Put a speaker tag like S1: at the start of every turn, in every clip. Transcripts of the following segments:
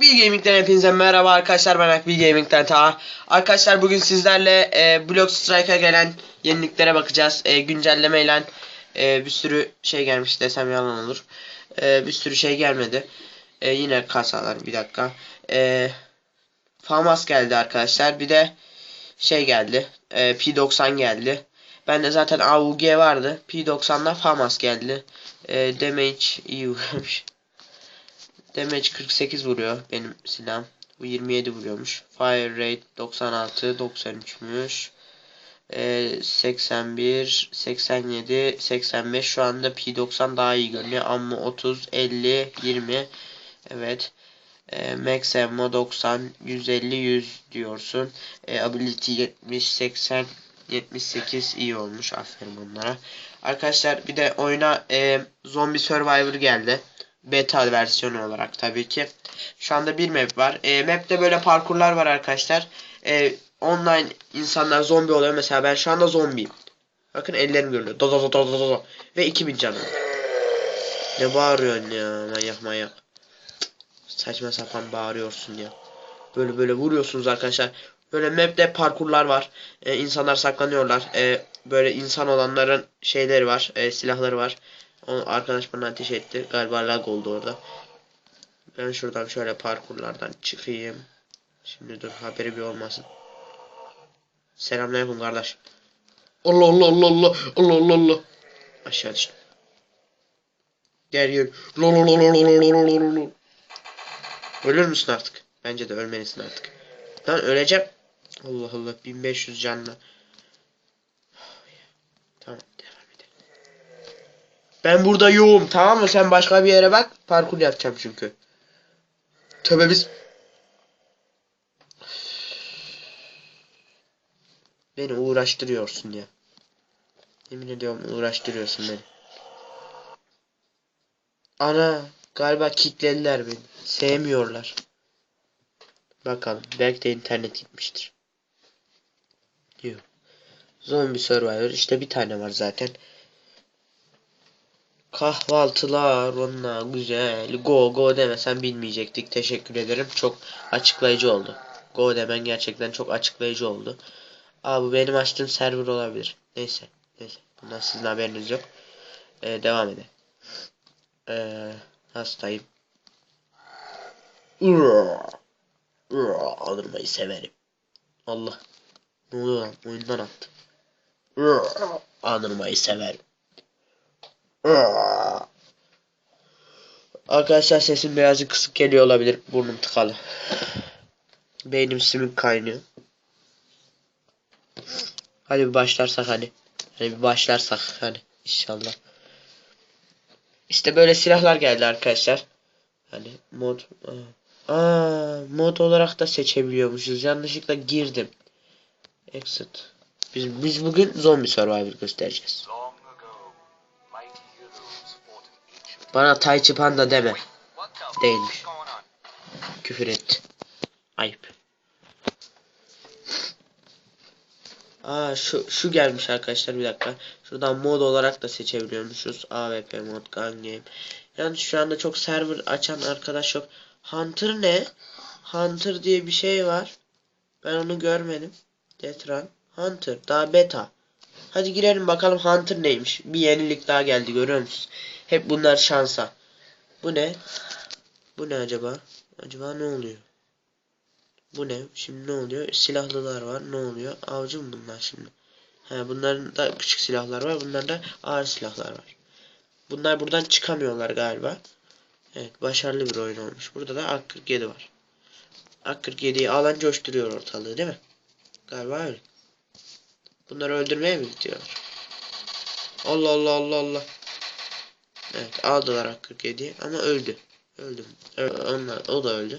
S1: Bill Gaming'den hepinize merhaba arkadaşlar ben Akbil Gaming'den ta. Arkadaşlar bugün sizlerle e, Block Strike'a gelen yeniliklere bakacağız. E, güncellemeyle e, bir sürü şey gelmiş desem yalan olur. E, bir sürü şey gelmedi. E, yine kasalar bir dakika. E, Famas geldi arkadaşlar. Bir de şey geldi. E, P90 geldi. Bende zaten AUG vardı. P90'da Famas geldi. E, damage iyi vuruyormuş. Damage 48 vuruyor benim silahım. Bu 27 vuruyormuş. Fire rate 96, 93'müş. Ee, 81, 87, 85. Şu anda P90 daha iyi görünüyor. Ammo 30, 50, 20. Evet. Ee, max ammo 90, 150, 100 diyorsun. Ee, ability 70, 80, 78 iyi olmuş. Aferin onlara. Arkadaşlar bir de oyuna e, Zombie Survivor geldi beta versiyonu olarak tabii ki. Şu anda bir map var. E, map'te böyle parkurlar var arkadaşlar. E, online insanlar zombi oluyor. Mesela ben şu anda zombiyim. Bakın ellerim görünüyor. Do do do do do do. Ve 2000 canım. Ne bağırıyorsun ya manyak manyak. Saçma sapan bağırıyorsun ya. Böyle böyle vuruyorsunuz arkadaşlar. Böyle map'te parkurlar var. E, insanlar saklanıyorlar. E, böyle insan olanların şeyleri var. E, silahları var. Onu arkadaş bana ateş etti. Galiba lag oldu orada. Ben şuradan şöyle parkurlardan çıkayım. Şimdi dur haberi bir olmasın. Selamünaleyküm kardeş. Allah Allah Allah Allah Allah Allah Allah. Aşağı düştüm. Gel gel. Ölür müsün artık? Bence de ölmelisin artık. Lan öleceğim. Allah Allah 1500 canlı. Ben burada yoğum tamam mı? Sen başka bir yere bak. Parkur yapacağım çünkü. Tövbe biz. Beni uğraştırıyorsun ya. Yemin ediyorum uğraştırıyorsun beni. Ana galiba kilitlediler beni. Sevmiyorlar. Bakalım belki de internet gitmiştir. Yok. Zombie Survivor işte bir tane var zaten. Kahvaltılar onunla güzel. Go go demesen bilmeyecektik. Teşekkür ederim. Çok açıklayıcı oldu. Go demen gerçekten çok açıklayıcı oldu. Aa bu benim açtığım server olabilir. Neyse. Neyse. Bundan sizin haberiniz yok. Ee, devam edelim. Ee, hastayım. Alırmayı severim. Allah. Ne oluyor lan? Oyundan attı. Anırmayı severim. Arkadaşlar sesim birazcık kısık geliyor olabilir. Burnum tıkalı. Beynim simik kaynıyor. Hadi bir başlarsak hani. Hani bir başlarsak hani inşallah. İşte böyle silahlar geldi arkadaşlar. Hani mod Aa, mod olarak da seçebiliyormuşuz. Yanlışlıkla girdim. Exit. Biz, biz bugün zombi survivor göstereceğiz. Bana Tai Chi Panda deme. Değilmiş. Küfür etti. Ayıp. Aa şu şu gelmiş arkadaşlar bir dakika. Şuradan mod olarak da seçebiliyormuşuz. AWP mod, gun game. Yani şu anda çok server açan arkadaş yok. Hunter ne? Hunter diye bir şey var. Ben onu görmedim. Detran. Hunter. Daha beta. Hadi girelim bakalım Hunter neymiş. Bir yenilik daha geldi görüyor musunuz? Hep bunlar şansa. Bu ne? Bu ne acaba? Acaba ne oluyor? Bu ne? Şimdi ne oluyor? Silahlılar var. Ne oluyor? Avcı mı bunlar şimdi? He, bunların da küçük silahlar var. Bunların da ağır silahlar var. Bunlar buradan çıkamıyorlar galiba. Evet, başarılı bir oyun olmuş. Burada da AK-47 var. AK-47'yi alan coşturuyor ortalığı değil mi? Galiba öyle. Bunları öldürmeye mi gidiyorlar? Allah Allah Allah Allah. Evet, aldılar AK-47'yi ama öldü. Öldü. Ö- Onlar, o da öldü.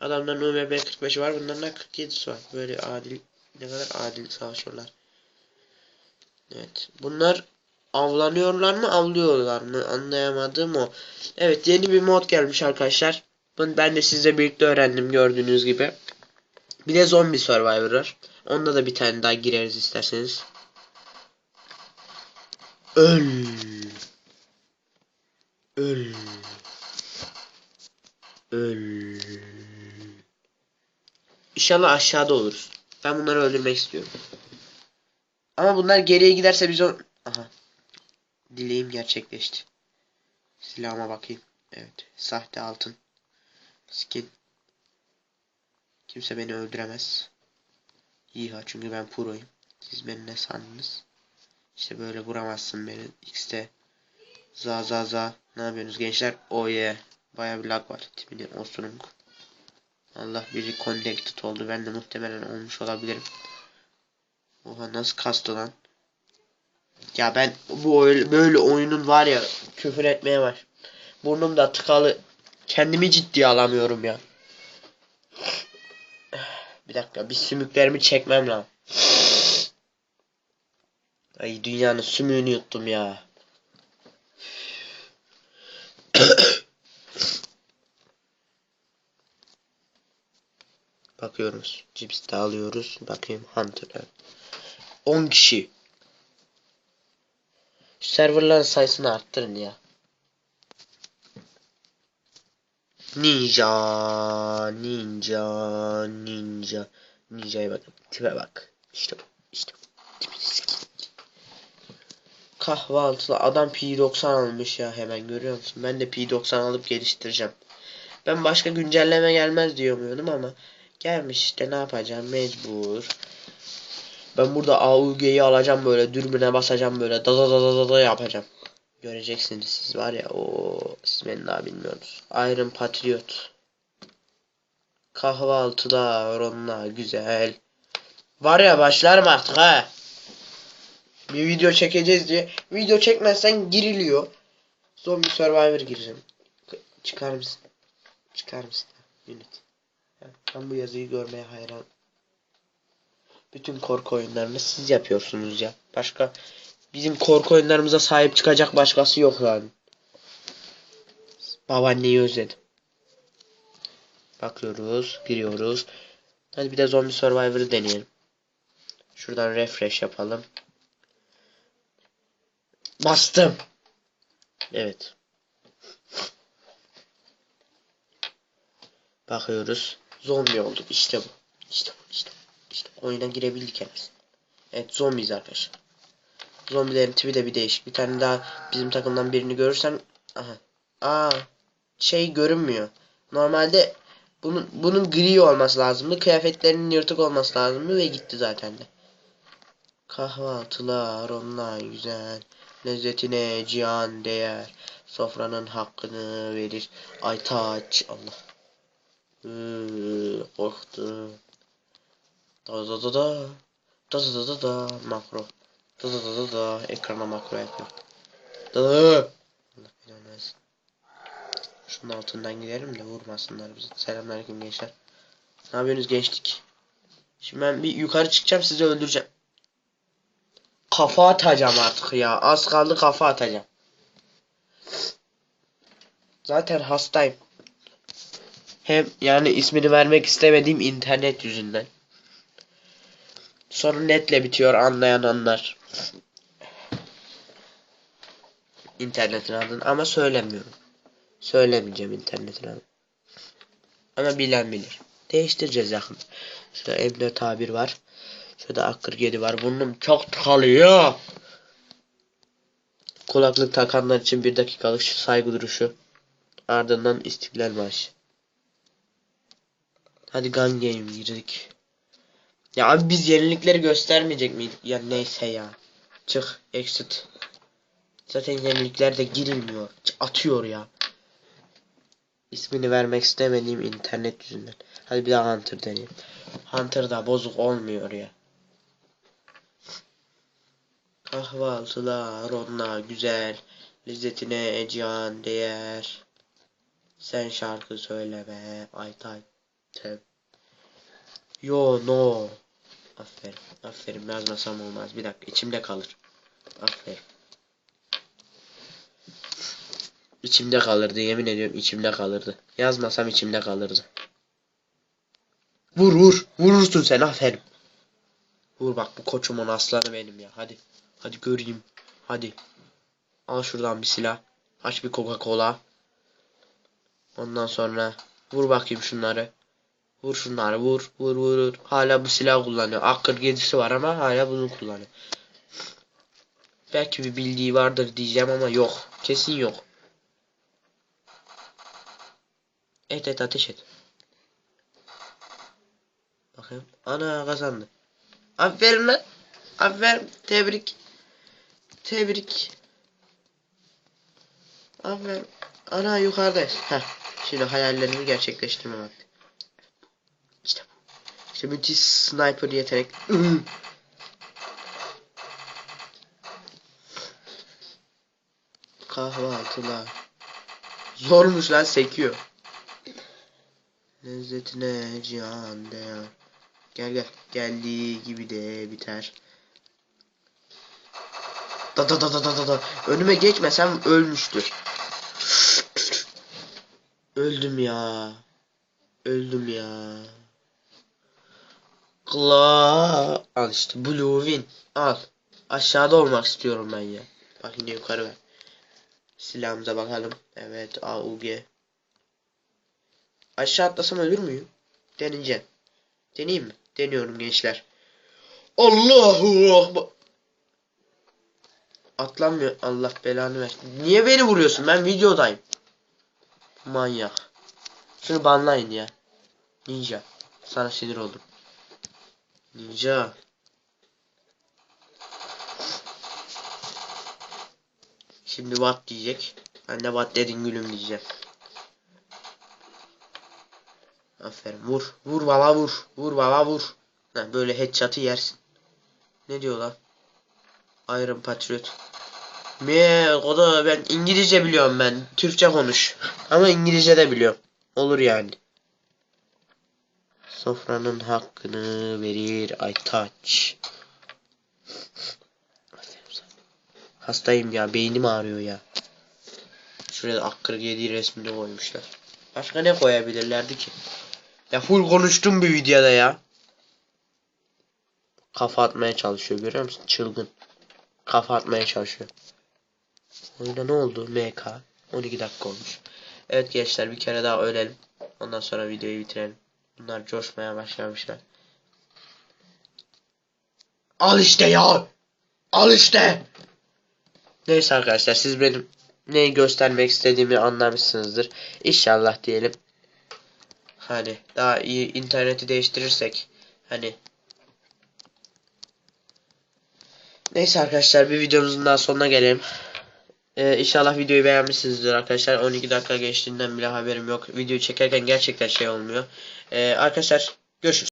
S1: Adamların UMP 45'i var. Bunların da 47'si var. Böyle adil ne kadar adil savaşıyorlar. Evet. Bunlar avlanıyorlar mı avlıyorlar mı anlayamadığım o. Evet yeni bir mod gelmiş arkadaşlar. Bunu ben de sizle birlikte öğrendim gördüğünüz gibi. Bir de zombi survivor var. Onda da bir tane daha gireriz isterseniz. Öl. Öl. Öl. İnşallah aşağıda oluruz. Ben bunları öldürmek istiyorum. Ama bunlar geriye giderse biz o... Aha. Dileğim gerçekleşti. Silahıma bakayım. Evet. Sahte altın. Skin. Kimse beni öldüremez. İyi çünkü ben proyum. Siz beni ne sandınız? İşte böyle vuramazsın beni. X'te. Za za za. Ne yapıyorsunuz gençler? Oh yeah. Baya bir lag var. Tipini osurun. Allah biri connected oldu. Ben de muhtemelen olmuş olabilirim. Oha nasıl kastı lan? Ya ben bu öyle, böyle oyunun var ya küfür etmeye var. Burnum da tıkalı. Kendimi ciddiye alamıyorum ya. Bir dakika bir sümüklerimi çekmem lazım. Ay dünyanın sümüğünü yuttum ya. Bakıyoruz. Cips de alıyoruz. Bakayım Hunter'lar. 10 kişi. Şu serverların sayısını arttırın ya. Ninja, ninja, ninja. Ninja'ya bakın. Tipe bak. İşte bu. İşte bu. Tipini. Kahvaltılı adam P90 almış ya hemen görüyor musun? Ben de P90 alıp geliştireceğim. Ben başka güncelleme gelmez diyemiyordum ama gelmiş işte ne yapacağım mecbur. Ben burada AUG'yi alacağım böyle dürbüne basacağım böyle da da da da da yapacağım. Göreceksiniz siz var ya o siz beni daha bilmiyorsunuz. Iron Patriot. Kahvaltıda onunla güzel. Var ya başlarım artık ha. Bir video çekeceğiz diye. Video çekmezsen giriliyor. Zombie Survivor gireceğim. Çıkar mısın? Çıkar mısın? Unit. Ben bu yazıyı görmeye hayran. Bütün korku oyunlarını siz yapıyorsunuz ya. Başka bizim korku oyunlarımıza sahip çıkacak başkası yok yani. Babaanneyi özledim. Bakıyoruz, giriyoruz. Hadi bir de Zombie Survivor'ı deneyelim. Şuradan refresh yapalım. Bastım. Evet. Bakıyoruz. Zombi olduk. İşte bu. İşte bu. İşte bu. İşte bu. oyuna girebildik en. Evet zombiyiz arkadaşlar. Zombilerin tipi de bir değişik. Bir tane daha bizim takımdan birini görürsem aha. Aa şey görünmüyor. Normalde bunun bunun gri olması lazımdı. Kıyafetlerinin yırtık olması lazımdı ve gitti zaten de. Kahvaltılar onlar güzel. Lezzetine cihan değer. Sofranın hakkını verir. Aytaç Allah. Iıı, korktum. Da da da da. Da da da da da. Makro. Da da da da da. Ekrana makro yapıyor. Da da. Allah belanı. Şunun altından gidelim de vurmasınlar bizi. Selamünaleyküm gençler. Ne yapıyorsunuz gençlik? Şimdi ben bir yukarı çıkacağım sizi öldüreceğim. Kafa atacağım artık ya. Az kaldı kafa atacağım. Zaten hastayım. Hem yani ismini vermek istemediğim internet yüzünden. Sonra netle bitiyor anlayan anlar. İnternetin adını ama söylemiyorum. Söylemeyeceğim internetin adını. Ama bilen bilir. Değiştireceğiz yakın. Şurada M4 A1 var. Şurada A47 var. Burnum çok tıkalıyor. Kulaklık takanlar için bir dakikalık saygı duruşu. Ardından İstiklal Marşı. Hadi Gun Game girdik. Ya abi biz yenilikleri göstermeyecek miydik? Ya neyse ya. Çık. Exit. Zaten yeniliklerde girilmiyor. Ç- Atıyor ya. İsmini vermek istemediğim internet yüzünden. Hadi bir daha Hunter deneyelim. Hunter da bozuk olmuyor ya. Kahvaltılar onlar güzel. Lezzetine cihan değer. Sen şarkı söyleme. Ay tay. Tep. Yo no. Aferin. Aferin yazmasam olmaz. Bir dakika içimde kalır. Aferin. İçimde kalırdı yemin ediyorum içimde kalırdı. Yazmasam içimde kalırdı. Vur vur. Vurursun sen aferin. Vur bak bu koçumun aslanı benim ya. Hadi. Hadi göreyim. Hadi. Al şuradan bir silah. Aç bir Coca Cola. Ondan sonra Vur bakayım şunları. Vur şunları vur vur vur. vur. Hala bu silah kullanıyor. AK-47'si var ama hala bunu kullanıyor. Belki bir bildiği vardır diyeceğim ama yok. Kesin yok. Et et ateş et. Bakayım. Ana kazandı. Aferin lan. Aferin. Tebrik. Tebrik. Aferin. Ana yukarıdayız. Heh. Şimdi hayallerimi gerçekleştirme vakti. İşte bu. İşte müthiş sniper yetenek. Kahvaltılar. Zormuş lan sekiyor. Lezzetine cihan değer. Gel gel. Geldiği gibi de biter. Da da da da da da da. Önüme geçmesem ölmüştür. Öldüm ya. Öldüm ya. Kla. Al işte Blue Win. Al. Aşağıda olmak istiyorum ben ya. Bak yine yukarı ver. Silahımıza bakalım. Evet AUG. Aşağı atlasam ölür müyüm? Deneyeceğim. Deneyeyim mi? Deniyorum gençler. Allahu Akbar. Atlanmıyor. Allah belanı ver. Niye beni vuruyorsun? Ben videodayım. Manyak. Şunu banlayın ya. Ninja. Sana sinir oldum. Ninja. Şimdi what diyecek. Ben de what dedin gülüm diyeceğim. Aferin vur. Vur baba vur. Vur baba vur. Ha, böyle headshot'ı yersin. Ne diyor lan? Iron Patriot. Me, o da ben İngilizce biliyorum ben. Türkçe konuş. Ama İngilizce de biliyorum. Olur yani. Sofranın hakkını verir. Aferin sana. Hastayım ya. Beynim ağrıyor ya. Şuraya da AK-47 resmini koymuşlar. Başka ne koyabilirlerdi ki? Ya full konuştum bir videoda ya. Kafa atmaya çalışıyor görüyor musun? Çılgın. Kafa atmaya çalışıyor. Oyunda ne oldu? MK. 12 dakika olmuş. Evet gençler bir kere daha ölelim. Ondan sonra videoyu bitirelim. Bunlar coşmaya başlamışlar. Al işte ya. Al işte. Neyse arkadaşlar siz benim neyi göstermek istediğimi anlamışsınızdır. İnşallah diyelim. Hani daha iyi interneti değiştirirsek hani Neyse arkadaşlar bir videomuzun daha sonuna gelelim. Ee, inşallah videoyu beğenmişsinizdir arkadaşlar. 12 dakika geçtiğinden bile haberim yok. Videoyu çekerken gerçekten şey olmuyor. Ee, arkadaşlar görüşürüz.